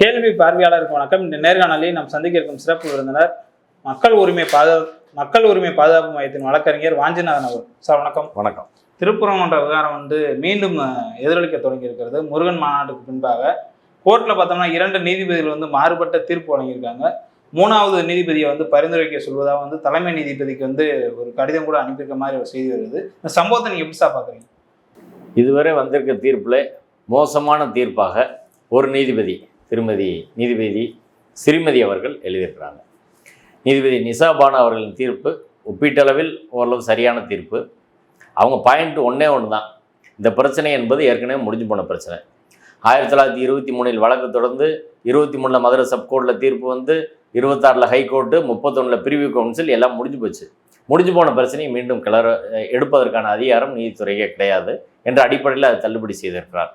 கேள்வி பார்வையாளருக்கு வணக்கம். இந்த நேர்காணலில் நாம் சந்திக்க இருக்கும் சிறப்பு விருந்தினர் மக்கள் உரிமை பாதுகா மக்கள் உரிமை பாதுகாப்பு மையத்தின் வழக்கறிஞர் வாஞ்சிநாதன் அவர் சார் வணக்கம். வணக்கம். திருப்புறங்குன்ற விவகாரம் வந்து மீண்டும் எதிரொலிக்க தொடங்கி இருக்கிறது முருகன் மாநாட்டுக்கு பின்பாக கோர்ட்டில் பார்த்தோம்னா இரண்டு நீதிபதிகள் வந்து மாறுபட்ட தீர்ப்பு வழங்கியிருக்காங்க. மூணாவது நீதிபதியை வந்து பரிந்துரைக்க சொல்வதாக வந்து தலைமை நீதிபதிக்கு வந்து ஒரு கடிதம் கூட அனுப்பியிருக்க மாதிரி ஒரு செய்தி வருது. இந்த சம்பவத்தை நீங்கள் எப்படி சார் பார்க்குறீங்க? இதுவரை வந்திருக்க தீர்ப்பில் மோசமான தீர்ப்பாக ஒரு நீதிபதி திருமதி நீதிபதி சிறுமதி அவர்கள் எழுதியிருக்கிறாங்க. நீதிபதி நிசாபான அவர்களின் தீர்ப்பு ஒப்பீட்டளவில் ஓரளவு சரியான தீர்ப்பு. அவங்க பாயிண்ட் ஒன்றே ஒன்று தான். இந்த பிரச்சனை என்பது ஏற்கனவே முடிஞ்சு போன பிரச்சனை. ஆயிரத்தி தொள்ளாயிரத்தி இருபத்தி மூணில் வழக்கு தொடர்ந்து இருபத்தி மூணில் மதுரை சப்கோர்ட்டில் தீர்ப்பு வந்து இருபத்தாறில் ஹைகோர்ட்டு முப்பத்தொன்னில் பிரிவு கவுன்சில் எல்லாம் முடிஞ்சு போச்சு. முடிஞ்சு போன பிரச்சனையை மீண்டும் கிளற எடுப்பதற்கான அதிகாரம் நீதித்துறையே கிடையாது. என்ற அடிப்படையில் அதை தள்ளுபடி செய்திருக்கிறார்.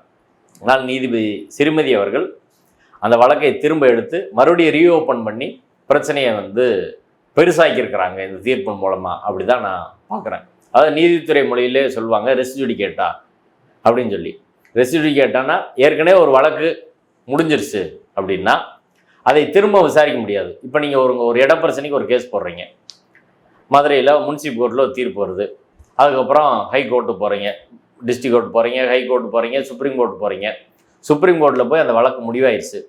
ஆனால் நீதிபதி சிறுமதி அவர்கள் அந்த வழக்கை திரும்ப எடுத்து மறுபடியும் ரீஓப்பன் பண்ணி பிரச்சனையை வந்து பெருசாக்கியிருக்கிறாங்க இந்த தீர்ப்பின் மூலமாக அப்படி தான் நான் பார்க்குறேன். அதாவது நீதித்துறை மொழியிலே சொல்லுவாங்க ரெசிஜுடிகேட்டா அப்படின்னு சொல்லி. ரெசிஜுடிகேட்டானா ஏற்கனவே ஒரு வழக்கு முடிஞ்சிருச்சு அப்படின்னா அதை திரும்ப விசாரிக்க முடியாது. இப்போ நீங்கள் ஒரு ஒரு இட பிரச்சனைக்கு ஒரு கேஸ் போடுறீங்க. மதுரையில் முன்சிப் கோர்ட்டில் ஒரு தீர்ப்பு வருது. அதுக்கப்புறம் ஹை கோர்ட்டு போகிறீங்க டிஸ்ட்ரிக் கோர்ட் போகிறீங்க ஹை கோர்ட் போகிறீங்க சுப்ரீம் கோர்ட் போகிறீங்க சுப்ரீம் கோர்ட்டில் போய் அந்த வழக்கு முடிவாயிருச்சு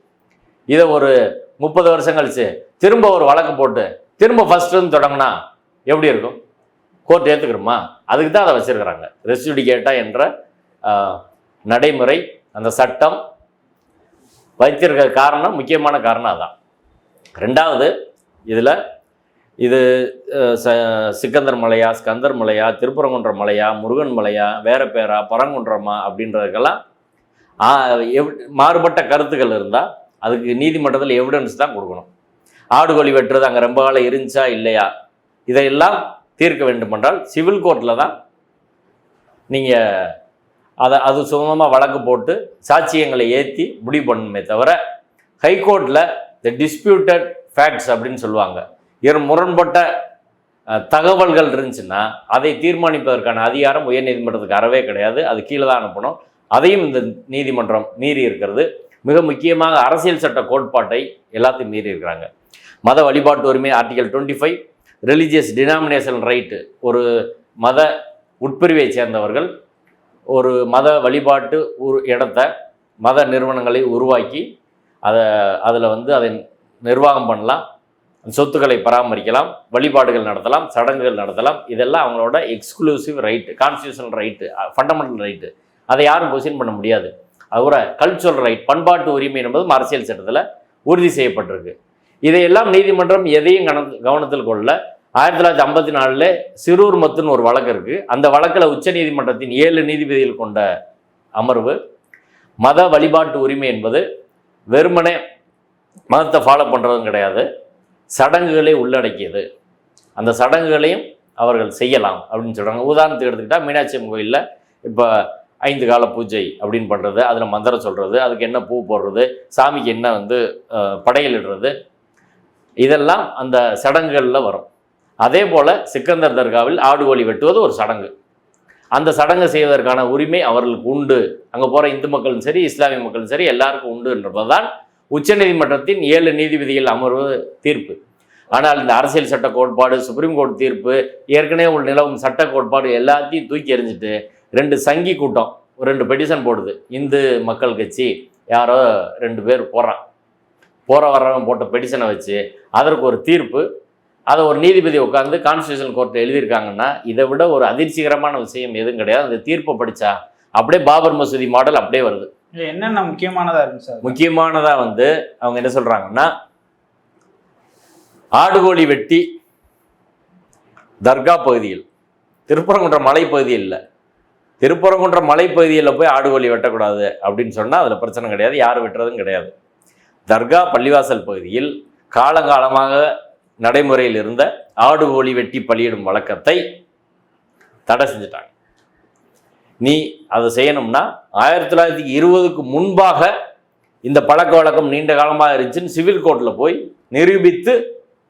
இதை ஒரு முப்பது வருஷம் கழிச்சு திரும்ப ஒரு வழக்கு போட்டு திரும்ப ஃபஸ்ட்டுன்னு தொடங்கினா எப்படி இருக்கும்? கோர்ட் ஏற்றுக்கிறோமா அதுக்கு தான் அதை வச்சுருக்கிறாங்க. ரெசிடிகேட்டா என்ற நடைமுறை அந்த சட்டம் வைத்திருக்க காரணம் முக்கியமான காரணம் அதான். ரெண்டாவது இதில் இது ச- சிக்கந்தர் மலையா ஸ்கந்தர் மலையா திருப்பரங்குன்ற மலையா முருகன் மலையா வேற பேரா பரங்குன்றமா அப்படின்றதுக்கெல்லாம் மாறுபட்ட கருத்துக்கள் இருந்தால் அதுக்கு நீதிமன்றத்தில் எவிடன்ஸ் தான் கொடுக்கணும். ஆடு கோழி வெட்டுறது அங்கே ரொம்ப காலம் இருந்துச்சா இல்லையா? இதையெல்லாம் தீர்க்க வேண்டுமென்றால் சிவில் கோர்ட்டில் தான் நீங்கள் அதை அது சுமமாக வழக்கு போட்டு சாட்சியங்களை ஏற்றி முடிவு பண்ணணுமே தவிர ஹைகோர்ட்டில் த டிஸ்பியூட்டட் ஃபேக்ட்ஸ் அப்படின்னு சொல்லுவாங்க. இரு முரண்பட்ட தகவல்கள் இருந்துச்சுன்னா அதை தீர்மானிப்பதற்கான அதிகாரம் உயர்நீதிமன்றத்துக்கு அறவே கிடையாது. அது கீழே தான் அனுப்பணும். அதையும் இந்த நீதிமன்றம் மீறி இருக்கிறது. மிக முக்கியமாக அரசியல் சட்ட கோட்பாட்டை எல்லாத்தையும் மீறி இருக்கிறாங்க. மத வழிபாட்டு உரிமை article twenty five religious denomination right ஒரு மத உட்பிரிவை சேர்ந்தவர்கள் ஒரு மத வழிபாட்டு ஒரு இடத்த மத நிறுவனங்களை உருவாக்கி அதை அதில் வந்து அதை நிர்வாகம் பண்ணலாம் சொத்துக்களை பராமரிக்கலாம் வழிபாடுகள் நடத்தலாம் சடங்குகள் நடத்தலாம். இதெல்லாம் அவங்களோட exclusive right constitutional right fundamental right அதை யாரும் கொஸ்டின் பண்ண முடியாது. அதோட கல்ச்சுரல் ரைட் பண்பாட்டு உரிமை என்பதும் அரசியல் சட்டத்தில் உறுதி செய்யப்பட்டிருக்கு. இதையெல்லாம் நீதிமன்றம் எதையும் கவன கவனத்தில் கொள்ள ஆயிரத்தி தொள்ளாயிரத்தி ஐம்பத்தி நாலில் சிறூர் மத்துன்னு ஒரு வழக்கு இருக்குது அந்த வழக்கில் உச்ச நீதிமன்றத்தின் ஏழு நீதிபதிகள் கொண்ட அமர்வு மத வழிபாட்டு உரிமை என்பது வெறுமனே மதத்தை ஃபாலோ பண்ணுறதும் கிடையாது. சடங்குகளை உள்ளடக்கியது. அந்த சடங்குகளையும் அவர்கள் செய்யலாம் அப்படின்னு சொல்கிறாங்க உதாரணத்துக்கு எடுத்துக்கிட்டால் மீனாட்சி அம்மன் கோயிலில் இப்போ ஐந்து கால பூஜை அப்படின்னு பண்ணுறது அதில் மந்திரம் சொல்கிறது அதுக்கு என்ன பூ போடுறது சாமிக்கு என்ன வந்து படையலிடுறது இதெல்லாம் அந்த சடங்குகளில் வரும். அதே போல் சிக்கந்தர் தர்காவில் ஆடு கோழி வெட்டுவது ஒரு சடங்கு. அந்த சடங்கு செய்வதற்கான உரிமை அவர்களுக்கு உண்டு. அங்கே போகிற இந்து மக்களும் சரி இஸ்லாமிய மக்களும் சரி எல்லாருக்கும் உண்டுன்றதுதான் உச்சநீதிமன்றத்தின் ஏழு நீதிபதிகள் அமர்வு தீர்ப்பு. ஆனால் இந்த அரசியல் சட்ட கோட்பாடு சுப்ரீம் கோர்ட் தீர்ப்பு ஏற்கனவே உள்ள நிலவும் சட்ட கோட்பாடு எல்லாத்தையும் தூக்கி எறிஞ்சிட்டு ரெண்டு சங்கி கூட்டம் ரெண்டு பெட்டிஷன் போடுது. இந்து மக்கள் கட்சி யாரோ ரெண்டு பேர் போகிறான் போகிற வர்றவன் போட்ட பெட்டிஷனை வச்சு அதற்கு ஒரு தீர்ப்பு அதை ஒரு நீதிபதி உட்காந்து கான்ஸ்டியூஷன் கோர்ட்டில் எழுதியிருக்காங்கன்னா இதை விட ஒரு அதிர்ச்சிகரமான விஷயம் எதுவும் கிடையாது. அந்த தீர்ப்பை படித்தா அப்படியே பாபர் மசூதி மாடல் அப்படியே வருது. என்னென்ன முக்கியமானதா இருக்கு சார்? முக்கியமானதாக வந்து அவங்க என்ன சொல்கிறாங்கன்னா ஆடுகோழி வெட்டி தர்கா பகுதியில் திருப்பரங்குன்ற மலைப்பகுதியில் இல்லை திருப்பரங்குன்ற மலைப்பகுதியில் போய் ஆடுகோழி வெட்டக்கூடாது அப்படின்னு சொன்னால் அதில் பிரச்சனை கிடையாது. யார் வெட்டுறதும் கிடையாது. தர்கா பள்ளிவாசல் பகுதியில் காலங்காலமாக நடைமுறையில் இருந்த ஆடுகோழி வெட்டி பலியிடும் வழக்கத்தை தடை செஞ்சுட்டாங்க. நீ அதை செய்யணும்னா ஆயிரத்தி தொள்ளாயிரத்தி இருபதுக்கு முன்பாக இந்த பழக்க வழக்கம் நீண்ட காலமாக இருந்துச்சுன்னு சிவில் கோர்ட்டில் போய் நிரூபித்து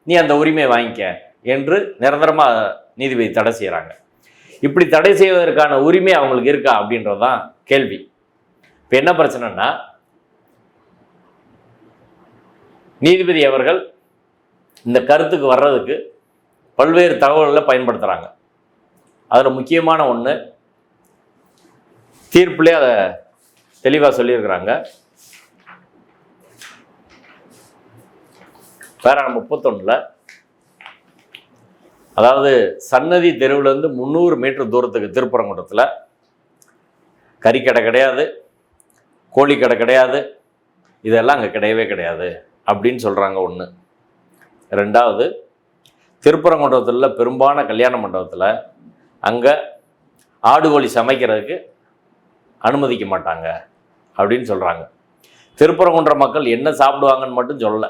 நீ அந்த உரிமையை வாங்கிக்க என்று நிரந்தரமாக நீதிபதி தடை செய்கிறாங்க இப்படி தடை செய்வதற்கான உரிமை அவங்களுக்கு இருக்கா அப்படின்றது தான் கேள்வி. இப்போ என்ன பிரச்சனைனா நீதிபதி அவர்கள் இந்த கருத்துக்கு வர்றதுக்கு பல்வேறு தகவல்களை பயன்படுத்துகிறாங்க அதில் முக்கியமான ஒன்று தீர்ப்புலேயே அதை தெளிவாக சொல்லியிருக்கிறாங்க. பேரா முப்பத்தொன்னில் அதாவது சன்னதி தெருவிலேருந்து முந்நூறு மீட்டர் தூரத்துக்கு திருப்பரங்குன்றத்தில் கறிக்கடை கிடையாது கோழிக்கடை கிடையாது இதெல்லாம் அங்கே கிடையவே கிடையாது அப்படின்னு சொல்கிறாங்க ஒன்று ரெண்டாவது திருப்பரங்குன்றத்தில் பெரும்பாலான கல்யாண மண்டபத்தில் அங்கே ஆடு கோழி சமைக்கிறதுக்கு அனுமதிக்க மாட்டாங்க அப்படின்னு சொல்கிறாங்க திருப்பரங்குன்ற மக்கள் என்ன சாப்பிடுவாங்கன்னு மட்டும் சொல்லலை.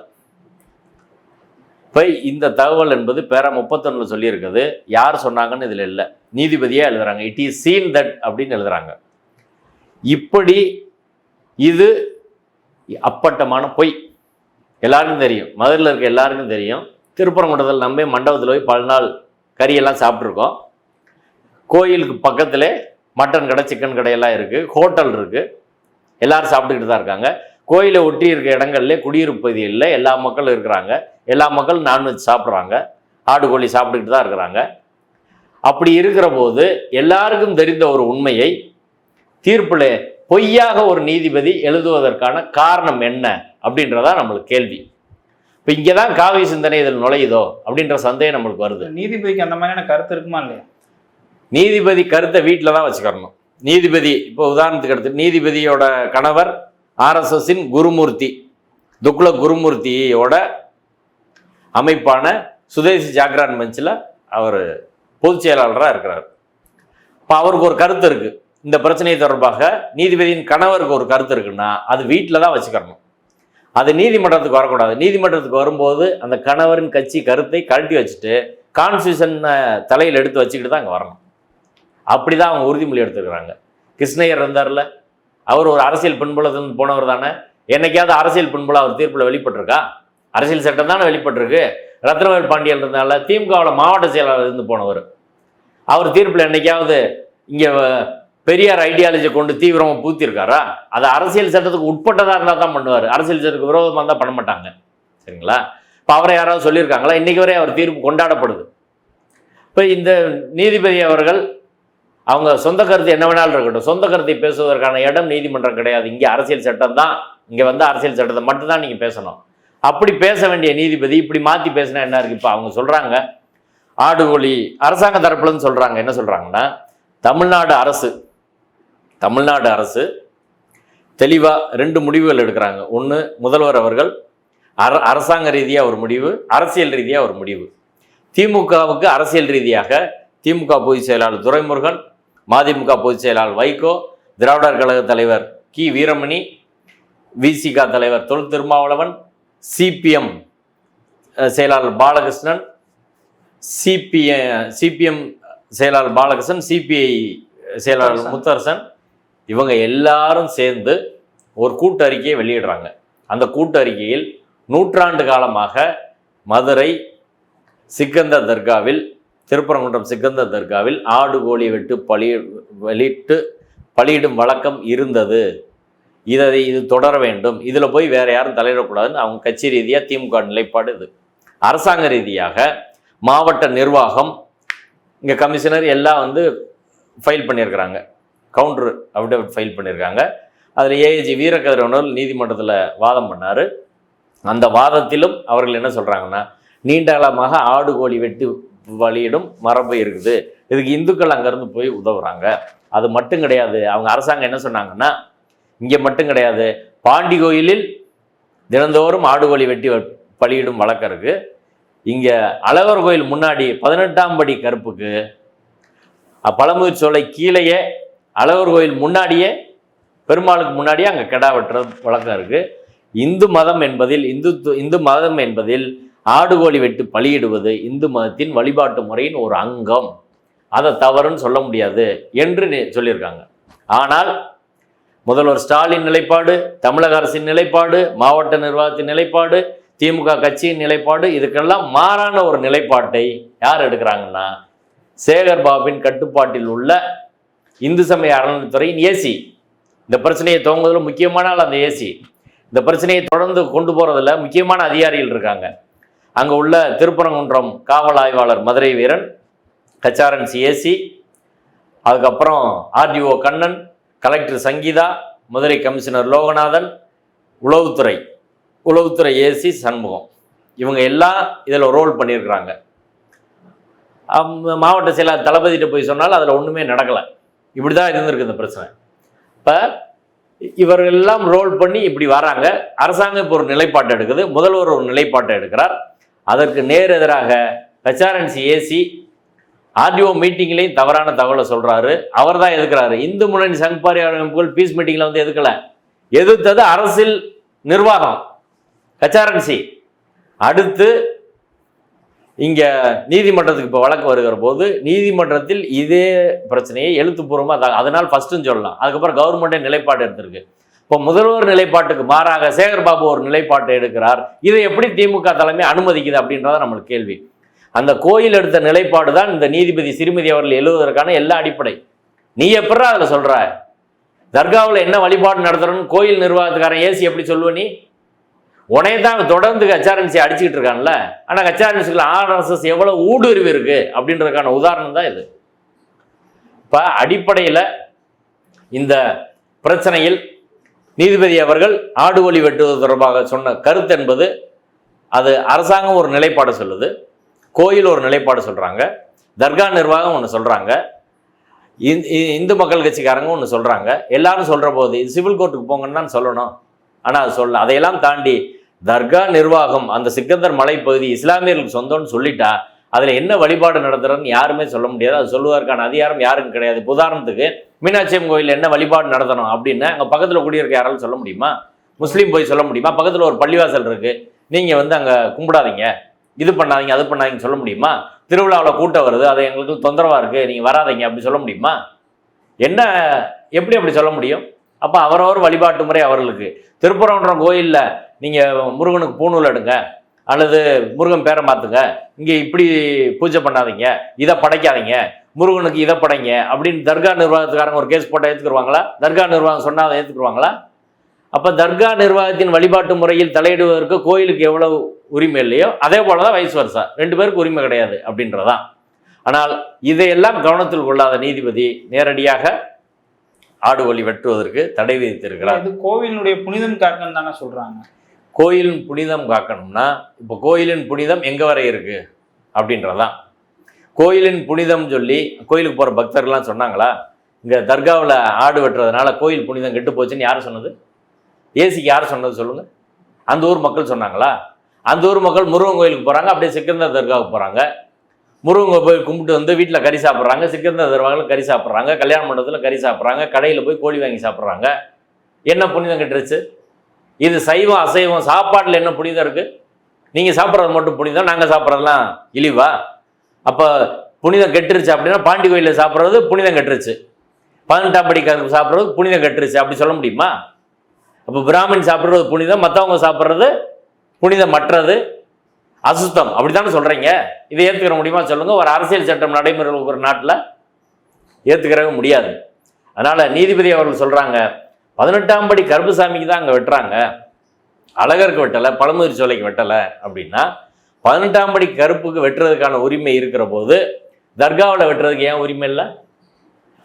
இப்போ இந்த தகவல் என்பது பேரா முப்பத்தொன்னில் சொல்லியிருக்குது யார் சொன்னாங்கன்னு இதில் இல்லை. நீதிபதியாக எழுதுறாங்க. இட் இஸ் சீன் தட் அப்படின்னு எழுதுறாங்க. இப்படி இது அப்பட்டமான பொய். எல்லாருக்கும் தெரியும். மதுரையில் இருக்க எல்லாருக்கும் தெரியும். திருப்பரங்குன்றத்தில் நம்ம மண்டபத்தில் போய் பல நாள் கறியெல்லாம் சாப்பிட்ருக்கோம் கோயிலுக்கு பக்கத்தில் மட்டன் கடை சிக்கன் கடையெல்லாம் இருக்குது ஹோட்டல் இருக்குது எல்லோரும் சாப்பிட்டுக்கிட்டு தான் இருக்காங்க. கோயிலை ஒட்டி இருக்க இடங்கள்ல குடியிருப்பு பகுதிகளில் எல்லா மக்களும் இருக்கிறாங்க. எல்லா மக்களும் நான்வெஜ் சாப்பிட்றாங்க. ஆடு கோழி சாப்பிட்டுக்கிட்டு தான் இருக்கிறாங்க. அப்படி இருக்கிற போது எல்லாருக்கும் தெரிந்த ஒரு உண்மையை தீர்ப்புல பொய்யாக ஒரு நீதிபதி எழுதுவதற்கான காரணம் என்ன அப்படின்றதா நம்மளுக்கு கேள்வி. இப்போ இங்கே தான் காவி சிந்தனை இதில் நுழையுதோ அப்படின்ற சந்தேகம் நம்மளுக்கு வருது. நீதிபதிக்கு அந்த மாதிரியான கருத்து இருக்குமா இல்லையா? நீதிபதி கருத்தை வீட்டில் தான் வச்சுக்கறணும். நீதிபதி இப்போ உதாரணத்துக்கு எடுத்து நீதிபதியோட கணவர் ஆர்எஸ்எஸ்ஸின் குருமூர்த்தி துக்ல குருமூர்த்தியோட அமைப்பான சுதேசி ஜாக்ரான் மஞ்சில் அவர் பொதுச் செயலாளராக இருக்கிறார். இப்போ அவருக்கு ஒரு கருத்து இருக்குது இந்த பிரச்சனை தொடர்பாக நீதிபதியின் கணவருக்கு ஒரு கருத்து இருக்குன்னா அது வீட்டில் தான் வச்சுக்கணும். அது நீதிமன்றத்துக்கு வரக்கூடாது. நீதிமன்றத்துக்கு வரும்போது அந்த கணவரின் கட்சி கருத்தை கழட்டி வச்சுட்டு கான்ஸ்டியூஷனை தலையில் எடுத்து வச்சுக்கிட்டு தான் அங்கே வரணும். அப்படி தான் அவங்க உறுதிமொழி எடுத்துக்கிறாங்க கிருஷ்ணயர் இருந்தார்ல அவர் ஒரு அரசியல் பின்புலத்திலிருந்து போனவர் தானே? என்னைக்காவது அரசியல் பின்புலம் அவர் தீர்ப்பில் வெளிப்பட்டிருக்கா? அரசியல் சட்டம் தானே வெளிப்பட்டிருக்கு. ரத்னவேல் பாண்டியன் இருந்தால திமுகவில் மாவட்ட செயலாளர் இருந்து போனவர். அவர் தீர்ப்பில் என்னைக்காவது இங்கே பெரியார் ஐடியாலஜி கொண்டு தீவிரமாக பூத்திருக்காரா? அது அரசியல் சட்டத்துக்கு உட்பட்டதாக இருந்தால் தான் பண்ணுவார். அரசியல் சட்டத்துக்கு விரோதமாக இருந்தால் பண்ண மாட்டாங்க. சரிங்களா? இப்போ அவரை யாராவது சொல்லியிருக்காங்களா? இன்றைக்கி வரை அவர் தீர்ப்பு கொண்டாடப்படுது. இப்போ இந்த நீதிபதி அவர்கள் அவங்க சொந்த கருத்து என்ன வேணாலும் இருக்கட்டும். சொந்த கருத்தை பேசுவதற்கான இடம் நீதிமன்றம் கிடையாது. இங்கே அரசியல் சட்டம் தான். இங்கே வந்து அரசியல் சட்டத்தை மட்டும்தான் நீங்கள் பேசணும். அப்படி பேச வேண்டிய நீதிபதி இப்படி மாற்றி பேசினா என்ன இருக்கு? இப்போ அவங்க சொல்கிறாங்க ஆடுகோழி அரசாங்க தரப்புலன்னு சொல்கிறாங்க என்ன சொல்கிறாங்கன்னா தமிழ்நாடு அரசு தமிழ்நாடு அரசு தெளிவாக ரெண்டு முடிவுகள் எடுக்கிறாங்க. ஒன்று முதல்வர் அவர்கள் அர அரசாங்க ரீதியாக ஒரு முடிவு அரசியல் ரீதியாக ஒரு முடிவு. திமுகவுக்கு அரசியல் ரீதியாக திமுக பொதுச் செயலாளர் துரைமுருகன் மதிமுக பொதுச் செயலாளர் வைகோ திராவிடர் கழக தலைவர் கி வீரமணி விசிக தலைவர் தொல் திருமாவளவன் சிபிஎம் செயலாளர் பாலகிருஷ்ணன் சிபிஎம் சிபிஎம் செயலாளர் பாலகிருஷ்ணன் சிபிஐ செயலாளர் முத்தரசன். முத்தரசன் இவங்க எல்லாரும் சேர்ந்து ஒரு கூட்டறிக்கையை வெளியிடுறாங்க அந்த கூட்டறிக்கையில் நூற்றாண்டு காலமாக மதுரை சிக்கந்தர் தர்காவில் திருப்பரங்குன்றம் சிக்கந்த தர்காவில் ஆடு கோழி வெட்டு பலி வெளியிட்டு பலியிடும் வழக்கம் இருந்தது. இதை இது தொடர வேண்டும். இதில் போய் வேறு யாரும் தலையிடக்கூடாதுன்னு அவங்க கட்சி ரீதியாக திமுக நிலைப்பாடு இது. அரசாங்க ரீதியாக மாவட்ட நிர்வாகம் இங்கே கமிஷனர் எல்லாம் வந்து ஃபைல் பண்ணியிருக்கிறாங்க. கவுண்டர் அஃபிடவிட் ஃபைல் பண்ணியிருக்காங்க. அதில் ஏஏஜி வீரகதிரவனர் நீதிமன்றத்தில் வாதம் பண்ணார். அந்த வாதத்திலும் அவர்கள் என்ன சொல்கிறாங்கன்னா நீண்ட காலமாக ஆடு கோழி வெட்டு வழியிடும் மரபு இருக்குது. இதுக்கு இந்துக்கள் அங்கேருந்து போய் உதவுறாங்க. அது மட்டும் கிடையாது. அவங்க அரசாங்கம் என்ன சொன்னாங்கன்னா இங்கே மட்டும் கிடையாது. பாண்டி கோயிலில் தினந்தோறும் ஆடு வழி வெட்டி பலியிடும் வழக்கம் இருக்கு. இங்கே அழகர் கோயில் முன்னாடி பதினெட்டாம் படி கருப்புக்கு பழமுதிர் சோலை கீழேயே அழகர் கோயில் முன்னாடியே பெருமாளுக்கு முன்னாடியே அங்கே கிடா வெட்டுற வழக்கம் இருக்கு. இந்து மதம் என்பதில் இந்து இந்து மதம் என்பதில் ஆடு கோழி வெட்டு பலியிடுவது இந்து மதத்தின் வழிபாட்டு முறையின் ஒரு அங்கம். அதை தவறுன்னு சொல்ல முடியாது என்று சொல்லியிருக்காங்க. ஆனால் முதல்வர் ஸ்டாலின் நிலைப்பாடு தமிழக அரசின் நிலைப்பாடு மாவட்ட நிர்வாகத்தின் நிலைப்பாடு திமுக கட்சியின் நிலைப்பாடு இதுக்கெல்லாம் மாறான ஒரு நிலைப்பாட்டை யார் எடுக்கிறாங்கன்னா சேகர் பாபின் கட்டுப்பாட்டில் உள்ள இந்து சமய அறநிலைத்துறையின் ஏசி. இந்த பிரச்சனையை துவங்குவதில் முக்கியமான ஆள் அந்த ஏசி. இந்த பிரச்சனையை தொடர்ந்து கொண்டு போறதுல முக்கியமான அதிகாரிகள் இருக்காங்க. அங்கே உள்ள திருப்பரங்குன்றம் காவல் ஆய்வாளர் மதுரை வீரன் ஹெச்ஆர்என்சி ஏசி அதுக்கப்புறம் RTO Kannan collector Sangeetha Madurai commissioner Loganathan உளவுத்துறை உளவுத்துறை ஏசி சண்முகம். இவங்க எல்லாம் இதில் ரோல் பண்ணியிருக்கிறாங்க. மாவட்ட செயலாளர் தளபதிகிட்ட போய் சொன்னாலும் அதில் ஒன்றுமே நடக்கலை. இப்படி தான் இருந்திருக்கு இந்த பிரச்சனை. இப்போ இவர்கள் எல்லாம் ரோல் பண்ணி இப்படி வராங்க. அரசாங்கம் இப்போ ஒரு நிலைப்பாட்டை எடுக்குது. முதல்வர் ஒரு நிலைப்பாட்டை எடுக்கிறார். அதற்கு நேர் எதிராக ஹெச்ஆர்என்சி ஏசி ஆர்டிஓ மீட்டிங்லேயும் தவறான தகவலை சொல்கிறாரு அவர் தான் எதுக்கிறாரு? இந்து முன்னணி சங் அமைப்புகள் பீஸ் மீட்டிங்ல வந்து எதுக்கலை? எதிர்த்தது அரசியல் நிர்வாகம் ஹெச்ஆர்என்சி அடுத்து இங்கே நீதிமன்றத்துக்கு இப்போ வழக்கு வருகிற போது நீதிமன்றத்தில் இதே பிரச்சனையை எழுத்துப்பூர்வமாக அதனால் ஃபஸ்ட்டுன்னு சொல்லலாம். அதுக்கப்புறம் கவர்மெண்டே நிலைப்பாடு எடுத்திருக்கு. இப்போ முதல்வர் நிலைப்பாட்டுக்கு மாறாக சேகர்பாபு ஒரு நிலைப்பாட்டை எடுக்கிறார். இதை எப்படி திமுக தலைமை அனுமதிக்குது அப்படின்றத நம்மளுக்கு கேள்வி. அந்த கோயில் எடுத்த நிலைப்பாடு தான் இந்த நீதிபதி சிறுமதி அவர்கள் எழுதுவதற்கான எல்லா அடிப்படை. நீ எப்படா அதில் சொல்கிற தர்காவில் என்ன வழிபாடு நடத்துகிறோன்னு கோயில் நிர்வாகத்துக்காரன் ஏசி எப்படி சொல்லுவ நீ? உனே தான் தொடர்ந்து கச்சாரன்சி அடிச்சுக்கிட்டு இருக்கான்ல. ஆனால் ஹெச்ஆர்என்சிக்குள்ள ஆர்எஸ்எஸ் எவ்வளோ ஊடுருவி இருக்கு அப்படின்றதுக்கான உதாரணம் தான் இது. இப்போ அடிப்படையில் இந்த பிரச்சனையில் நீதிபதி அவர்கள் ஆடு ஒலி வெட்டுவது தொடர்பாக சொன்ன கருத்து என்பது அது அரசாங்கம் ஒரு நிலைப்பாடு சொல்லுது கோயில் ஒரு நிலைப்பாடு சொல்கிறாங்க தர்கா நிர்வாகம் ஒன்று சொல்கிறாங்க இந்து மக்கள் கட்சிக்காரங்க ஒன்று சொல்கிறாங்க எல்லாரும் சொல்கிற போது இது சிவில் கோர்ட்டுக்கு போங்கன்னு தான் சொல்லணும். ஆனால் அது சொல்ல அதையெல்லாம் தாண்டி தர்கா நிர்வாகம் அந்த சிக்கந்தர் மலைப்பகுதி இஸ்லாமியர்களுக்கு சொந்தம்னு சொல்லிட்டா அதில் என்ன வழிபாடு நடத்துகிறோம்னு யாருமே சொல்ல முடியாது. அது சொல்லுவதற்கான அதிகாரம் யாருக்கும் கிடையாது. உதாரணத்துக்கு மீனாட்சியம் கோயிலில் என்ன வழிபாடு நடத்தணும் அப்படின்னு அங்கே பக்கத்தில் குடியிருக்க யாராலும் சொல்ல முடியுமா? முஸ்லீம் போய் சொல்ல முடியுமா? பக்கத்தில் ஒரு பள்ளிவாசல் இருக்குது நீங்கள் வந்து அங்கே கும்பிடாதீங்க. இது பண்ணாதீங்க அது பண்ணாதீங்க சொல்ல முடியுமா? திருவிழாவில் கூட்டம் வருது அது எங்களுக்கு தொந்தரவாக இருக்குது நீங்கள் வராதீங்க அப்படி சொல்ல முடியுமா? என்ன எப்படி அப்படி சொல்ல முடியும்? அப்போ அவரவர் வழிபாட்டு முறை அவர்களுக்கு. திருப்பரங்குன்றம் கோயிலில் நீங்கள் முருகனுக்கு பூணூல் எடுங்க. அல்லது முருகன் பேரை மாற்றுங்க இங்கே இப்படி பூஜை பண்ணாதீங்க. இதை படைக்காதீங்க. முருகனுக்கு இதை படைங்க. அப்படின்னு தர்கா நிர்வாகத்துக்காரங்க ஒரு கேஸ் போட்டால் ஏற்றுக்குருவாங்களா தர்கா நிர்வாகம் சொன்னால் அதை ஏற்றுக்குருவாங்களா அப்போ தர்கா நிர்வாகத்தின் வழிபாட்டு முறையில் தலையிடுவதற்கு கோயிலுக்கு எவ்வளவு உரிமை இல்லையோ அதே போல தான் வயசு வருஷா ரெண்டு பேருக்கு உரிமை கிடையாது அப்படின்றதான். ஆனால் இதையெல்லாம் கவனத்தில் கொள்ளாத நீதிபதி நேரடியாக ஆடு வழி வெட்டுவதற்கு தடை விதித்திருக்கிறார். இது கோவிலினுடைய புனிதம் காரணம் தானே சொல்றாங்க. கோயிலின் புனிதம் காக்கணும்னா இப்போ கோயிலின் புனிதம் எங்கே வரை இருக்குது அப்படின்றதான் கோயிலின் புனிதம் சொல்லி கோயிலுக்கு போகிற பக்தர்கள்லாம் சொன்னாங்களா? இங்கே தர்காவில் ஆடு வெட்டுறதுனால கோயில் புனிதம் கெட்டு போச்சுன்னு யார் சொன்னது? ஏசிக்கு யார் சொன்னது சொல்லுங்க. அந்த ஊர் மக்கள் சொன்னாங்களா? அந்த ஊர் மக்கள் முருகன் கோயிலுக்கு போகிறாங்க அப்படியே சிக்கந்தர் தர்காவுக்கு போகிறாங்க முருகன் போய் கும்பிட்டு வந்து வீட்டில் கறி சாப்பிட்றாங்க சிக்கந்தர் தர்காவில் கறி சாப்பிட்றாங்க கல்யாண மண்டபத்தில் கறி சாப்பிட்றாங்க கடையில் போய் கோழி வாங்கி சாப்பிட்றாங்க. என்ன புனிதம் கெட்டுருச்சு? இது சைவம் அசைவம் சாப்பாட்டில் என்ன புனிதம் இருக்கு? நீங்கள் சாப்பிட்றது மட்டும் புனிதம் நாங்கள் சாப்பிட்றதெல்லாம் இழிவா? அப்போ புனிதம் கெட்டுருச்சு அப்படின்னா பாண்டி கோயிலில் சாப்பிட்றது புனிதம் கெட்டுருச்சு. பதினெட்டாம் படி கருப்பு சாப்பிட்றது புனிதம் கெட்டுருச்சு அப்படி சொல்ல முடியுமா? அப்போ பிராமின் சாப்பிட்றது புனிதம் மற்றவங்க சாப்பிட்றது புனிதம் மற்றது அசுத்தம். அப்படி தானே சொல்கிறீங்க இதை ஏற்றுக்கிற முடியுமா சொல்லுங்க? ஒரு அரசியல் சட்டம் நடைமுறை ஒரு நாட்டில் ஏற்றுக்கிறவே முடியாது. அதனால் நீதிபதி அவர்கள் சொல்கிறாங்க பதினெட்டாம் படி கருப்புசாமிக்கு தான் அங்கே வெட்டுறாங்க. அழகருக்கு வெட்டலை பழமுதிர் சோலைக்கு வெட்டலை அப்படின்னா பதினெட்டாம் படி கருப்புக்கு வெட்டுறதுக்கான உரிமை இருக்கிற போது தர்காவில் வெட்டுறதுக்கு ஏன் உரிமை இல்லை?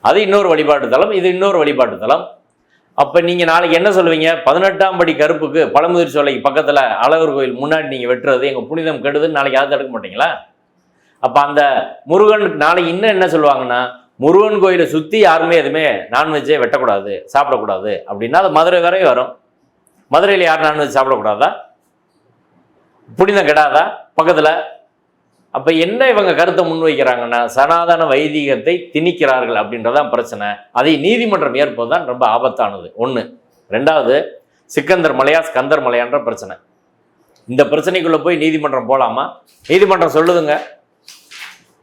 அது இன்னொரு வழிபாட்டு தளம் இது இன்னொரு வழிபாட்டு தளம் அப்போ நீங்கள் நாளைக்கு என்ன சொல்லுவீங்க? பதினெட்டாம் படி கருப்புக்கு பழமுதிர் சோலைக்கு பக்கத்தில் அழகர் கோயில் முன்னாடி நீங்கள் வெட்டுறது எங்கள் புனிதம் கெடுதுன்னு நாளைக்கு யாரும் தடுக்க மாட்டீங்களா? அப்போ அந்த முருகனுக்கு நாளைக்கு இன்னும் என்ன சொல்லுவாங்கன்னா முருகன் கோயிலை சுற்றி யாருமே எதுவுமே நான்வெஜ்ஜே வெட்டக்கூடாது சாப்பிடக்கூடாது அப்படின்னா அது மதுரை வரையும் வரும். மதுரையில் யார் நான்வெஜ் சாப்பிடக்கூடாதா? புனிதம் கெடாதா? பக்கத்தில். அப்போ என்ன இவங்க கருத்தை முன்வைக்கிறாங்கன்னா சனாதன வைதிகத்தை திணிக்கிறார்கள் அப்படின்றதான் பிரச்சனை. அதை நீதிமன்றம் ஏற்பது தான் ரொம்ப ஆபத்தானது. ஒன்று ரெண்டாவது சிக்கந்தர் மலையா ஸ்கந்தர் மலையான்ற பிரச்சனை. இந்த பிரச்சனைக்குள்ளே போய் நீதிமன்றம் போகலாமா நீதிமன்றம் சொல்லுதுங்க.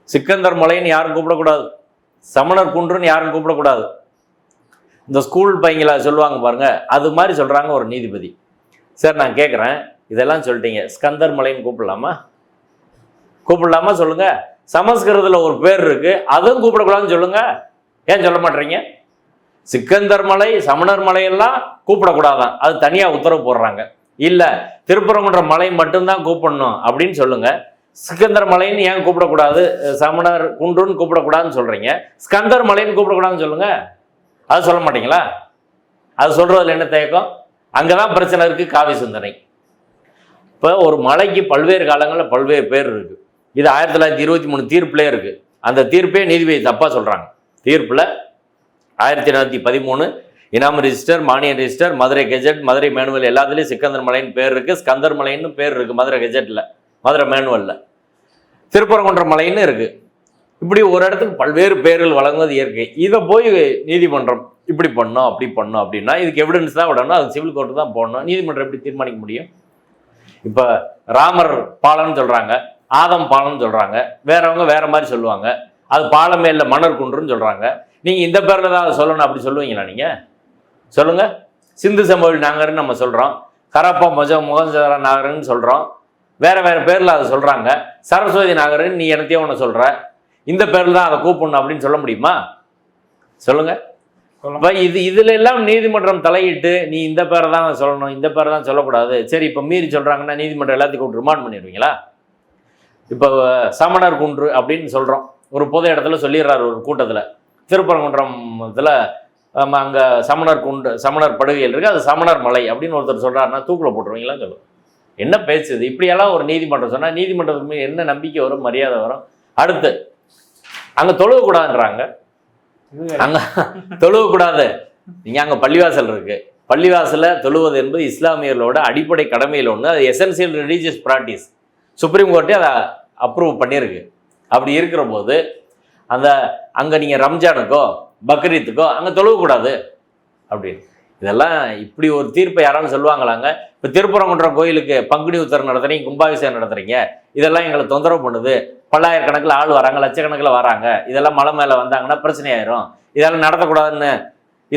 சிக்கந்தர் மலைன்னு யாரும் கூப்பிடக்கூடாது. சமணர் குன்றுன்னு யாரும் கூப்பிடக்கூடாது. இந்த ஸ்கூல் பையங்கள சொல்லுவாங்க பாருங்க அது மாதிரி சொல்கிறாங்க ஒரு நீதிபதி. சார் நான் கேட்குறேன் இதெல்லாம் சொல்லிட்டீங்க. ஸ்கந்தர் மலைன்னு கூப்பிடலாமா? கூப்பிடலாமா சொல்லுங்கள் சமஸ்கிருதத்தில் ஒரு பேர் இருக்குது அதுவும் கூப்பிடக்கூடாதுன்னு சொல்லுங்கள் ஏன் சொல்ல மாட்டீங்க? சிக்கந்தர் மலை சமணர் மலையெல்லாம் கூப்பிடக்கூடாதான். அது தனியாக உத்தரவு போடுறாங்க. இல்லை திருப்பரங்குன்ற மலை மட்டும்தான் கூப்பிடணும் அப்படின்னு சொல்லுங்கள் சிக்கந்தர் மலைன்னு ஏன் கூப்பிடக்கூடாது? சமணர் குன்றுன்னு கூப்பிடக்கூடாதுன்னு சொல்கிறீங்க ஸ்கந்தர் மலைன்னு கூப்பிடக்கூடாதுன்னு சொல்லுங்கள் அது சொல்ல மாட்டீங்களா? அது சொல்கிறதுல என்ன தயக்கம் அங்கதான் பிரச்சனை இருக்குது காவி சிந்தனை. இப்போ ஒரு மலைக்கு பல்வேறு காலங்களில் பல்வேறு பேர் இருக்குது இது ஆயிரத்தி தொள்ளாயிரத்தி இருபத்தி மூணு தீர்ப்புலேயே இருக்குது அந்த தீர்ப்பே நீதிபதி தப்பாக சொல்கிறாங்க தீர்ப்பில் ஆயிரத்தி தொள்ளாயிரத்தி பதிமூணு இனாம் ரிஜிஸ்டர் மானிய register Madurai gazette Madurai manual எல்லாத்துலேயும் சிக்கந்தர் மலைன்னு பேர் இருக்குது ஸ்கந்தர் மலைன்னு பேர் இருக்குது மதுரை கெஜெட்டில் மதுரை மேனுவலில். திருப்பரங்குன்ற மலைன்னு இருக்குது இப்படி ஒரு இடத்துக்கு பல்வேறு பேர்கள் வழங்குவது இயற்கை. இதை போய் நீதிமன்றம் இப்படி பண்ணோம் அப்படி பண்ணோம் அப்படின்னா இதுக்கு எவிடன்ஸ் தான் விடணும். அது சிவில் கோர்ட்டு தான் போடணும். நீதிமன்றம் எப்படி தீர்மானிக்க முடியும்? இப்போ ராமர் பாலம்னு சொல்கிறாங்க ஆதம் பாலம்னு சொல்கிறாங்க வேறவங்க வேற மாதிரி சொல்லுவாங்க. அது பாலமே இல்லை மணர் குன்றுன்னு சொல்கிறாங்க நீங்கள் இந்த பேரில் தான் அதை சொல்லணும் அப்படி சொல்லுவீங்களா நீங்கள் சொல்லுங்கள் சிந்து சமவெளி நாகர்னு நம்ம சொல்கிறோம் கரப்பா மொஜ முகஞ்சர நாகர்னு சொல்கிறோம் வேற வேற பேர்ல அதை சொல்றாங்க. சரஸ்வதி நாகர்னு நீ எனத்தையும் ஒன்று சொல்ற. இந்த பேர்ல தான் அதை கூப்பிடணும் அப்படின்னு சொல்ல முடியுமா? சொல்லுங்க. சொல்ல அப்ப இது இதுல எல்லாம் நீதிமன்றம் தலையிட்டு நீ இந்த பேரை தான் சொல்லணும் இந்த பேரை தான் சொல்லக்கூடாது. சரி இப்போ மீறி சொல்றாங்கன்னா நீதிமன்றம் எல்லாத்தையும் கூப்பிட்டு ரிமாண்ட் பண்ணிடுவீங்களா? இப்போ சமணர் குன்று அப்படின்னு சொல்றோம். ஒரு பொது இடத்துல சொல்லிடுறாரு ஒரு கூட்டத்துல. திருப்பரங்குன்றத்துல அங்க சமணர் குன்று சமணர் படுகையில் இருக்கு. அது சமணர் மலை அப்படின்னு ஒருத்தர் சொல்றாருன்னா தூக்குல போட்டுருவீங்களா சொல்லுங்க. என்ன பேச்சு இது இப்படியெல்லாம் ஒரு நீதிமன்றம் சொன்னா நீதிமன்றத்துக்கு என்ன நம்பிக்கை வரும் மரியாதை வரும்? அடுத்து அங்க தொழுவக்கூடாதுன்றாங்க இது அங்க தொழுவக்கூடாது நீங்க அங்க பள்ளிவாசல் இருக்கு. பள்ளிவாசல்ல தொழுவது என்பது இஸ்லாமியர்களோட அடிப்படை கடமையில் ஒன்று அது எசென்சியல் ரிலீஜியஸ் ப்ராக்டிஸ் சுப்ரீம் கோர்ட்டே அதை அப்ரூவ் பண்ணியிருக்கு. அப்படி இருக்கிற போது அந்த அங்க நீங்க ரம்ஜானுக்கோ பக்ரீத்துக்கோ அங்க தொழுவக்கூடாது அப்படின்னு. இதெல்லாம் இப்படி ஒரு தீர்ப்பை யாராலும் சொல்லுவாங்களாங்க? இப்போ திருப்பரங்குன்றம் கோயிலுக்கு பங்குனி உத்தரம் நடத்துறீங்க கும்பாபிஷேகம் நடத்துறீங்க இதெல்லாம் எங்களை தொந்தரவு பண்ணுது. பல்லாயிரக்கணக்கில் ஆள் வராங்க லட்சக்கணக்கில் வராங்க. இதெல்லாம் மலை மேலே வந்தாங்கன்னா பிரச்சனை ஆயிரும். இதெல்லாம் நடத்தக்கூடாதுன்னு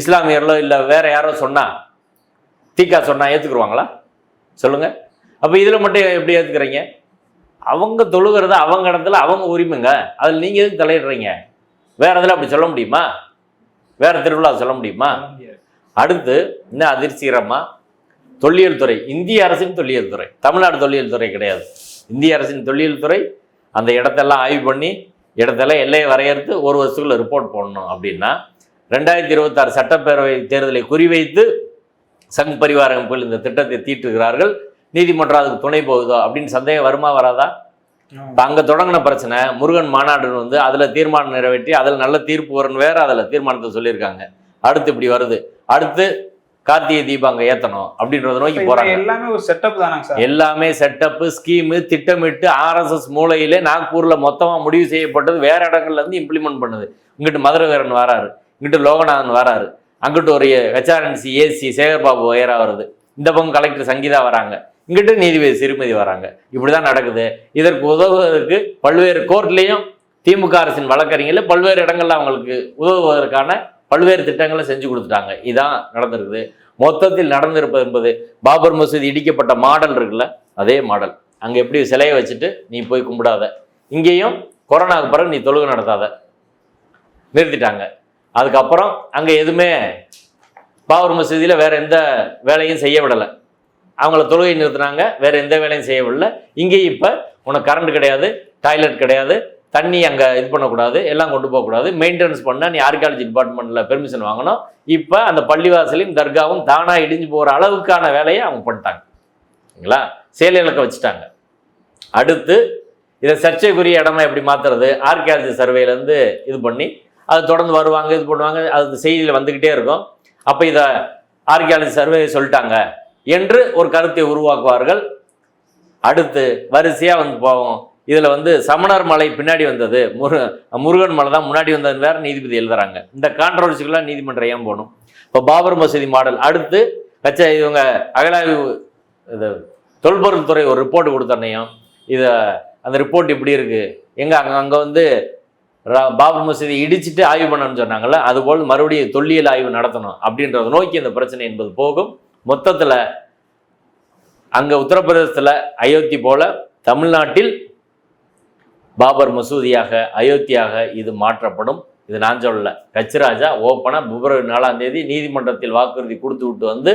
இஸ்லாமியர்களோ இல்லை வேற யாரோ சொன்னா தீக்கா சொன்னா ஏற்றுக்குருவாங்களா சொல்லுங்க. அப்போ இதில் மட்டும் எப்படி ஏற்றுக்கிறீங்க அவங்க தொழுகிறது அவங்க இடத்துல அவங்க உரிமைங்க. அதில் நீங்கள் எதுக்கு தலையிடுறீங்க? வேற இதில் அப்படி சொல்ல முடியுமா? வேற திருவிழா சொல்ல முடியுமா? அடுத்து இன்னும் அதிர்ச்சிகரமா? தொல்லியல் துறை. இந்திய அரசின் தொல்லியல் துறை. தமிழ்நாடு தொல்லியல் துறை கிடையாது. இந்திய அரசின் தொல்லியல் துறை அந்த இடத்தெல்லாம் ஆய்வு பண்ணி இடத்தெல்லாம் எல்லையை வரையறுத்து ஒரு வருஷத்துக்குள்ள ரிப்போர்ட் போடணும் அப்படின்னா ரெண்டாயிரத்தி இருபத்தாறு சட்டப்பேரவை தேர்தலை குறிவைத்து சங் பரிவார அமைப்புகள் இந்த திட்டத்தை தீட்டுகிறார்கள். நீதிமன்றம் அதுக்கு துணை போகுதோ அப்படின்னு சந்தேகம் வருமா வராதா. இப்போ அங்கே தொடங்கின பிரச்சனை முருகன் மாநாடுன்னு வந்து அதில் தீர்மானம் நிறைவேற்றி அதில் நல்ல தீர்ப்பு வரும்னு வேற அதில் தீர்மானத்தை சொல்லியிருக்காங்க. அடுத்து இப்படி வருது. அடுத்து கார்த்திகை தீபம் அங்கே ஏற்றணும் அப்படின்றத நோக்கி இப்ப போகிறாங்க எல்லாமே ஒரு செட்டப் தானாங்க சார்? எல்லாமே செட்டப்பு ஸ்கீமு திட்டமிட்டு ஆர்எஸ்எஸ் மூலையிலே நாக்பூரில் மொத்தமாக முடிவு செய்யப்பட்டது. வேற இடங்கள்ல இருந்து இம்ப்ளிமெண்ட் பண்ணுது. இங்கிட்டு மதுரை வீரன் வராரு. இங்கிட்டு லோகநாதன் வராரு. அங்கிட்டு ஒரு ஹெச்ஆர்என்சி ஏசி சேகர்பாபு வயரா வருது. இந்த பக்கம் கலெக்டர் சங்கீதா வராங்க. இங்கிட்டு நீதிபதி சிறுமதி வராங்க. இப்படிதான் நடக்குது. இதற்கு உதவுவதற்கு பல்வேறு கோர்ட்லேயும் திமுக அரசின் வழக்கறிஞர்கள் பல்வேறு இடங்கள்ல அவங்களுக்கு உதவுவதற்கான பல்வேறு திட்டங்களை செஞ்சு கொடுத்துட்டாங்க. இதான் நடந்திருக்குது. மொத்தத்தில் நடந்திருப்பது என்பது பாபர் மசூதி இடிக்கப்பட்ட மாடல் இருக்குல்ல? அதே மாடல். அங்கே எப்படி சிலையை வச்சுட்டு நீ போய் கும்பிடாத. இங்கேயும் கொரோனாவுக்கு பிறகு நீ தொழுகை நடத்தாத. நிறுத்திட்டாங்க. அதுக்கப்புறம் அங்கே எதுவுமே பாபர் மசூதியில் வேறு எந்த வேலையும் செய்ய விடலை. அவங்கள தொழுகை நிறுத்தினாங்க. வேறு எந்த வேலையும் செய்ய விடல. இங்கேயும் இப்போ உனக்கு கரண்ட் கிடையாது டாய்லெட் கிடையாது தண்ணி அங்கே இது பண்ணக்கூடாது எல்லாம் கொண்டு போகக்கூடாது. மெயின்டெனன்ஸ் பண்ண நீ ஆர்காலஜி டிபார்ட்மெண்ட்டில் பெர்மிஷன் வாங்கணும். இப்போ அந்த பள்ளிவாசலையும் தர்காவும் தானாக இடிஞ்சு போகிற அளவுக்கான வேலையை அவங்க பண்ணிட்டாங்க. சரிங்களா? செயல் இலக்க வச்சுட்டாங்க. அடுத்து இதை சர்ச்சைக்குரிய இடமா எப்படி மாற்றுறது ஆர்கியாலஜி சர்வேலேருந்து இது பண்ணி அது தொடர்ந்து வருவாங்க இது பண்ணுவாங்க அது செய்தியில் வந்துக்கிட்டே இருக்கும். அப்போ இதை ஆர்கியாலஜி சர்வே சொல்லிட்டாங்க என்று ஒரு கருத்தை உருவாக்குவார்கள். அடுத்து வரிசையாக வந்து போவோம். இதில் வந்து சமணர் மலை பின்னாடி வந்தது. முரு முருகன் மலை தான் முன்னாடி வந்தது வேற நீதிபதி எழுதுறாங்க. இந்த கான்ட்ரவர்சிக்கெல்லாம் நீதிமன்றம் ஏன் போகணும்? இப்போ பாபர் மசூதி மாடல் அடுத்து வச்ச இவங்க அகலாய்வு இது தொல்பொருள் துறை ஒரு ரிப்போர்ட் கொடுத்தனையும் இதை அந்த ரிப்போர்ட் இப்படி இருக்குது எங்கே அங்கே அங்கே வந்து பாபர் மசூதி இடிச்சிட்டு ஆய்வு பண்ணணும்னு சொன்னாங்கல்ல அதுபோல் மறுபடியும் தொல்லியல் ஆய்வு நடத்தணும் அப்படின்றத நோக்கி இந்த பிரச்சனை என்பது போகும். மொத்தத்தில் அங்கே உத்தரப்பிரதேசத்தில் அயோத்தி போல தமிழ்நாட்டில் பாபர் மசூதியாக அயோத்தியாக இது மாற்றப்படும். இது நான் சொல்லல. கச்சிராஜா ஓப்பனாக பிப்ரவரி நாலாம் தேதி நீதிமன்றத்தில் வாக்குறுதி கொடுத்து விட்டு வந்து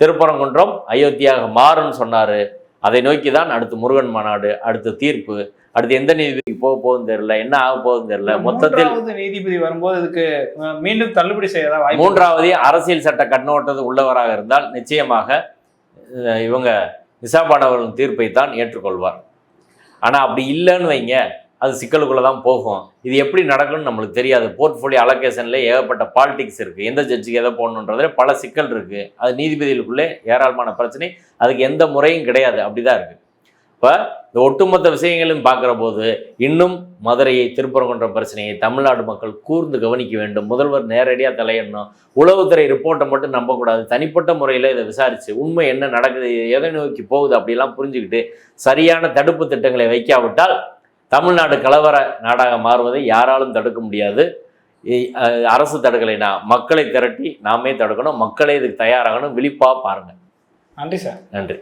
திருப்பரங்குன்றம் அயோத்தியாக மாறும்னு சொன்னார். அதை நோக்கி தான் அடுத்து முருகன் மாநாடு அடுத்து தீர்ப்பு அடுத்து எந்த நீதிபதிக்கு போக போகுதுன்னு தெரியல என்ன ஆக போகுதுன்னு தெரியல. மொத்தத்தில் நீதிபதி வரும்போது இதுக்கு மீண்டும் தள்ளுபடி செய்யறதா மூன்றாவது அரசியல் சட்ட கண்ணோட்டது உள்ளவராக இருந்தால் நிச்சயமாக இவங்க நிசாபான் அவர்களின் தீர்ப்பை தான் ஏற்றுக்கொள்வார். ஆனால் அப்படி இல்லைன்னு வைங்க. அது சிக்கலுக்குள்ளே தான் போகும். இது எப்படி நடக்கும்னு நம்மளுக்கு தெரியாது. போர்ட்ஃபோலியோ அலோகேஷனில் ஏகப்பட்ட பாலிடிக்ஸ் இருக்குது எந்த ஜட்ஜுக்கு எதை போடணுன்றதுல பல சிக்கல் இருக்குது அது நீதிபதிகளுக்குள்ளே ஏராளமான பிரச்சனை. அதுக்கு எந்த முறையும் கிடையாது. அப்படி தான் இருக்குது இப்போ இந்த ஒட்டுமொத்த விஷயங்களும் பார்க்குற போது இன்னும் மதுரையை திருப்பரங்குன்றம் பிரச்சனையை தமிழ்நாடு மக்கள் கூர்ந்து கவனிக்க வேண்டும். முதல்வர் நேரடியாக தலையிடணும். உளவுத்துறை ரிப்போர்ட்டை மட்டும் நம்பக்கூடாது. தனிப்பட்ட முறையில் இதை விசாரித்து உண்மை என்ன நடக்குது எதை நோக்கி போகுது அப்படிலாம் புரிஞ்சுக்கிட்டு சரியான தடுப்பு திட்டங்களை வைக்காவிட்டால் தமிழ்நாடு கலவர நாடாக மாறுவதை யாராலும் தடுக்க முடியாது. அரசு தடுக்கலைனா மக்களை திரட்டி நாமே தடுக்கணும். மக்களே இதுக்கு தயாராகணும். விழிப்பாக பாருங்கள் நன்றி சார். நன்றி.